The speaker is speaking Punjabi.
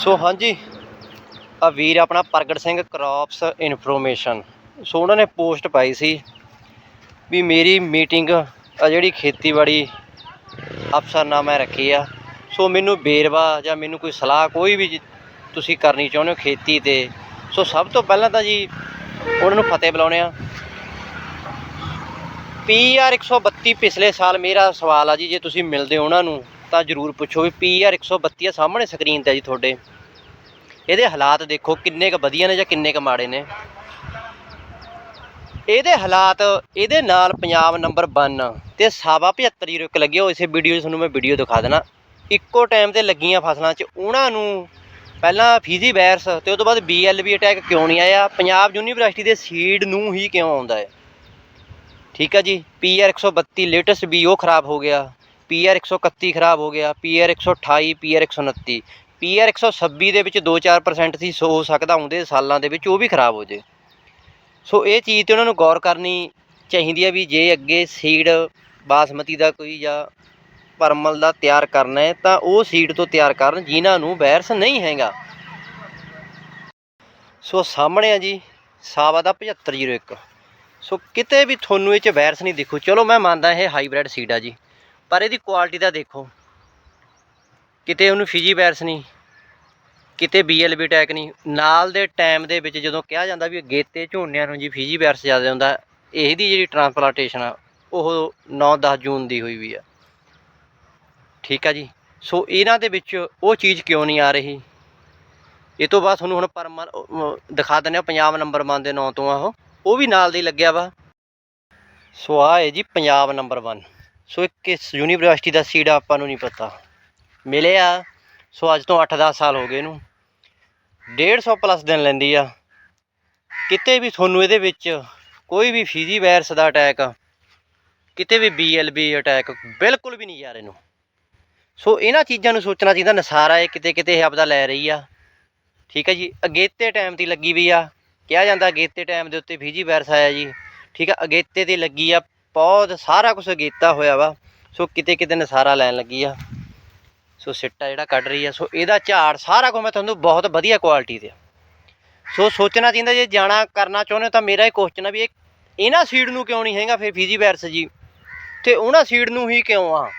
ਸੋ ਹਾਂਜੀ ਆ ਵੀਰ ਆਪਣਾ ਪ੍ਰਗਟ ਸਿੰਘ ਕ੍ਰੌਪਸ ਇਨਫੋਰਮੇਸ਼ਨ ਸੋ ਉਹਨਾਂ ਨੇ ਪੋਸਟ ਪਾਈ ਸੀ ਵੀ ਮੇਰੀ ਮੀਟਿੰਗ ਆ ਜਿਹੜੀ ਖੇਤੀਬਾੜੀ ਅਫਸਰ ਨਾਲ ਮੈਂ ਰੱਖੀ ਆ। ਸੋ ਮੈਨੂੰ ਬੇਰਵਾ ਜਾਂ ਮੈਨੂੰ ਕੋਈ ਸਲਾਹ ਕੋਈ ਵੀ ਤੁਸੀਂ ਕਰਨੀ ਚਾਹੁੰਦੇ ਹੋ ਖੇਤੀ ਤੇ। ਸੋ ਸਭ ਤੋਂ ਪਹਿਲਾਂ ਤਾਂ ਜੀ ਉਹਨਾਂ ਨੂੰ ਫਤਿਹ ਬੁਲਾਉਣੇ ਆ ਪੀਆਰ 132 ਪਿਛਲੇ ਸਾਲ ਮੇਰਾ ਸਵਾਲ ਆ ਜੀ, ਜੇ ਤੁਸੀਂ ਮਿਲਦੇ ਹੋ ਉਹਨਾਂ ਨੂੰ ਤਾਂ ਜਰੂਰ ਪੁੱਛੋ ਵੀ ਪੀਆਰ 132 ਆ ਸਾਹਮਣੇ ਸਕਰੀਨ ਤੇ ਆ ਜੀ ਤੁਹਾਡੇ। ਇਹਦੇ ਹਾਲਾਤ ਦੇਖੋ ਕਿੰਨੇ ਕ ਵਧੀਆ ਨੇ ਜਾਂ ਕਿੰਨੇ ਕ ਮਾੜੇ ਨੇ। ਇਹਦੇ ਹਾਲਾਤ, ਇਹਦੇ ਨਾਲ ਪੰਜਾਬ ਨੰਬਰ 1 ਤੇ ਸਾਵਾ 7501 ਲੱਗਿਆ ਹੋਇਆ ਇਸੇ ਵੀਡੀਓ 'ਚ ਤੁਹਾਨੂੰ ਮੈਂ ਵੀਡੀਓ ਦਿਖਾ ਦੇਣਾ। ਇੱਕੋ ਟਾਈਮ ਤੇ ਲੱਗੀਆਂ ਫਸਲਾਂ 'ਚ ਉਹਨਾਂ ਨੂੰ ਪਹਿਲਾਂ ਫੀਜੀ ਵਾਇਰਸ ਤੇ ਉਸ ਤੋਂ ਬਾਅਦ ਬੀਐਲਬੀ ਅਟੈਕ ਕਿਉਂ ਨਹੀਂ ਆਇਆ? ਪੰਜਾਬ ਯੂਨੀਵਰਸਿਟੀ ਦੇ ਸੀਡ ਨੂੰ ਹੀ ਕਿਉਂ ਆਉਂਦਾ ਹੈ? ਠੀਕ ਹੈ ਜੀ ਪੀਆਰ 132 ਲੇਟੈਸਟ ਵੀ ਉਹ ਖਰਾਬ ਹੋ ਗਿਆ। ਪੀਆਰ 131 ਖਰਾਬ ਹੋ ਗਿਆ ਪੀਆਰ 128 ਪੀਆਰ 129 ਪੀਆਰ 126 ਦੇ ਵਿੱਚ 2-4% ਸੀ, ਸੋ ਹੋ ਸਕਦਾ ਆਉਂਦੇ ਸਾਲਾਂ ਦੇ ਵਿੱਚ ਉਹ ਵੀ ਖਰਾਬ ਹੋ ਜੇ। ਸੋ ਇਹ ਚੀਜ਼ ਤੇ ਉਹਨਾਂ ਨੂੰ ਗੌਰ ਕਰਨੀ ਚਾਹੀਦੀ ਹੈ ਵੀ ਜੇ ਅੱਗੇ ਸੀਡ ਬਾਸਮਤੀ ਦਾ ਕੋਈ ਜਾਂ ਪਰਮਲ ਦਾ ਤਿਆਰ ਕਰਨਾ ਹੈ, ਤਾਂ ਉਹ ਸੀਡ ਤੋਂ ਤਿਆਰ ਕਰਨ ਜਿਨ੍ਹਾਂ ਨੂੰ ਵਾਇਰਸ ਨਹੀਂ ਹੈਗਾ। ਸੋ ਸਾਹਮਣੇ ਆ ਜੀ, ਸਾਵਾ ਦਾ 7501 ਸੋ ਕਿਤੇ ਵੀ ਤੁਹਾਨੂੰ ਇਹ ਚ ਵਾਇਰਸ ਨਹੀਂ ਦਿਖੂ, ਚਲੋ ਮੈਂ ਮੰਨਦਾ ਇਹ ਹਾਈਬ੍ਰਿਡ ਸੀਡ ਆ ਜੀ। ਪਰ ਇਹਦੀ ਕੁਆਲਿਟੀ ਦਾ ਦੇਖੋ। ਕਿਤੇ ਉਹਨੂੰ ਫਿਜੀ ਬੈਰਸ ਨਹੀਂ, ਕਿਤੇ ਬੀਐਲਬੀ ਟੈਕ ਨਹੀਂ। ਨਾਲ ਦੇ ਟਾਈਮ ਦੇ ਵਿੱਚ ਜਦੋਂ ਕਿਹਾ ਜਾਂਦਾ ਵੀ ਅਗੇਤੇ ਝੋਨਿਆਂ ਨੂੰ ਜੀ ਫਿਜੀ ਬੈਰਸ ਜ਼ਿਆਦਾ ਹੁੰਦਾ, ਇਹਦੀ ਜਿਹੜੀ ਟਰਾਂਸਪਲਾਂਟੇਸ਼ਨ ਆ, ਉਹ 9-10 ਜੂਨ ਦੀ ਹੋਈ ਵੀ ਆ। ਠੀਕ ਆ ਜੀ? ਸੋ ਇਹਨਾਂ ਦੇ ਵਿੱਚ ਉਹ ਚੀਜ਼ ਕਿਉਂ ਨਹੀਂ ਆ ਰਹੀ? ਇਹ ਤੋਂ ਬਾਅਦ ਤੁਹਾਨੂੰ ਹੁਣ ਪਰਮਲ ਦਿਖਾ ਦਿੰਦੇ ਆ ਪੰਜਾਬ ਨੰਬਰ 1 ਦੇ ਨਾਂ ਤੋਂ ਆ ਉਹ। ਉਹ ਵੀ ਨਾਲ ਦੇ ਲੱਗਿਆ ਵਾ। ਸੋ ਆ ਹੈ ਜੀ ਪੰਜਾਬ ਨੰਬਰ 1 ਸੋ ਇਹ ਕਿਸ ਯੂਨੀਵਰਸਿਟੀ ਦਾ ਸੀਡ ਆਪਾਂ ਨੂੰ ਨਹੀਂ ਪਤਾ। ਮਿਲਿਆ, ਸੋ ਅੱਜ ਤੋਂ 8-10 ਸਾਲ ਹੋ ਗਏ ਇਹਨੂੰ। 150 ਪਲੱਸ ਦਿਨ ਲੈਂਦੀ ਆ। ਕਿਤੇ ਵੀ ਤੁਹਾਨੂੰ ਇਹਦੇ ਵਿੱਚ ਕੋਈ ਵੀ ਫਿਜੀ ਵਾਇਰਸ ਦਾ ਅਟੈਕ ਕਿਤੇ ਵੀ ਬੀਐਲਬੀ ਅਟੈਕ ਬਿਲਕੁਲ ਵੀ ਨਹੀਂ ਯਾਰ ਇਹਨੂੰ। ਸੋ ਇਹਨਾਂ ਚੀਜ਼ਾਂ ਨੂੰ ਸੋਚਣਾ ਚਾਹੀਦਾ, ਨਸਾਰਾ ਇਹ ਕਿਤੇ ਕਿਤੇ ਇਹ ਆਪਦਾ ਲੈ ਰਹੀ ਆ। ਠੀਕ ਹੈ ਜੀ, ਅਗੇਤੇ ਟਾਈਮ ਦੀ ਲੱਗੀ ਵੀ ਆ। ਕਿਹਾ ਜਾਂਦਾ ਅਗੇਤੇ ਟਾਈਮ ਦੇ ਉੱਤੇ ਫਿਜੀ ਵਾਇਰਸ ਆਇਆ ਜੀ। ਠੀਕ ਆ, ਅਗੇਤੇ ਤੇ ਲੱਗੀ ਆ ਪੌਦ ਸਾਰਾ ਕੁਝ ਕੀਤਾ ਹੋਇਆ ਵਾ। ਸੋ ਕਿਤੇ ਕਿਤੇ ਨਸਾਰਾ ਲੈਣ ਲੱਗੀ ਆ। ਸੋ ਸਿੱਟਾ ਜਿਹੜਾ ਕੱਢ ਰਹੀ ਆ, ਸੋ ਇਹਦਾ ਝਾੜ ਸਾਰਾ ਕੁਝ ਮੈਂ ਤੁਹਾਨੂੰ ਬਹੁਤ ਵਧੀਆ ਕੁਆਲਿਟੀ ਦੇ ਸੋ ਸੋਚਣਾ ਚਾਹੀਦਾ ਜੇ ਜਾਣਾ ਕਰਨਾ ਚਾਹੁੰਦੇ ਹੋ ਤਾਂ ਮੇਰਾ ਇਹ ਕੁਐਸਚਨ ਆ ਵੀ ਇਹ ਇਹਨਾਂ ਸੀਡ ਨੂੰ ਕਿਉਂ ਨਹੀਂ ਹੈਗਾ ਫਿਰ ਫਿਜੀ ਵਾਇਰਸ ਜੀ? ਤੇ ਉਹਨਾਂ ਸੀਡ ਨੂੰ ਹੀ ਕਿਉਂ ਆ?